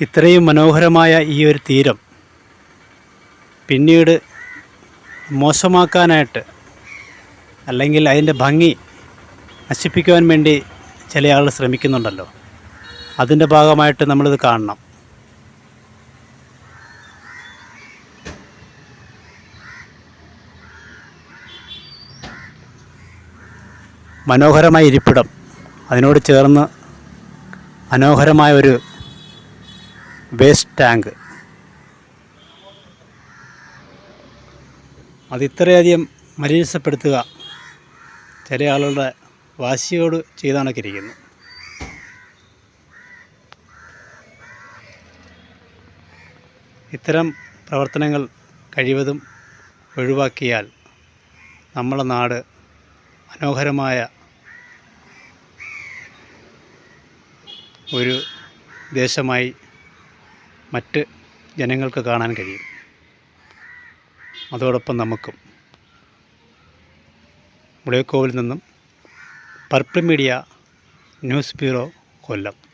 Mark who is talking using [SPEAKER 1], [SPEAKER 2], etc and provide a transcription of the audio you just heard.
[SPEAKER 1] ഇത്രയും മനോഹരമായ ഈ ഒരു തീരം പിന്നീട് മോശമാക്കാനായിട്ട് അല്ലെങ്കിൽ അതിന്റെ ഭംഗി നശിപ്പിക്കുവാൻ വേണ്ടി ചില ആളുകൾ ശ്രമിക്കുന്നുണ്ടല്ലോ. അതിന്റെ ഭാഗമായിട്ട് നമ്മളിത് കാണണം. മനോഹരമായ ഇരിപ്പിടം. അതിനോട് ചേർന്ന് മനോഹരമായ ഒരു വേസ്റ്റ് ടാങ്ക് അത് ഇത്രയധികം മലിനപ്പെടുത്തുക ചില ആളുകളുടെ വാശിയോട് ചെയ്താണൊക്കെ ഇരിക്കുന്നു ഇത്തരം പ്രവർത്തനങ്ങൾ കഴിവതും ഒഴിവാക്കിയാൽ നമ്മുടെ നാട് മനോഹരമായ ഒരു ദേശമായി മറ്റ് ജനങ്ങൾക്ക് കാണാൻ കഴിയും. അതോടൊപ്പം നമുക്കും. മുളയക്കോവിൽ നിന്നും purple media news bureau Kollam.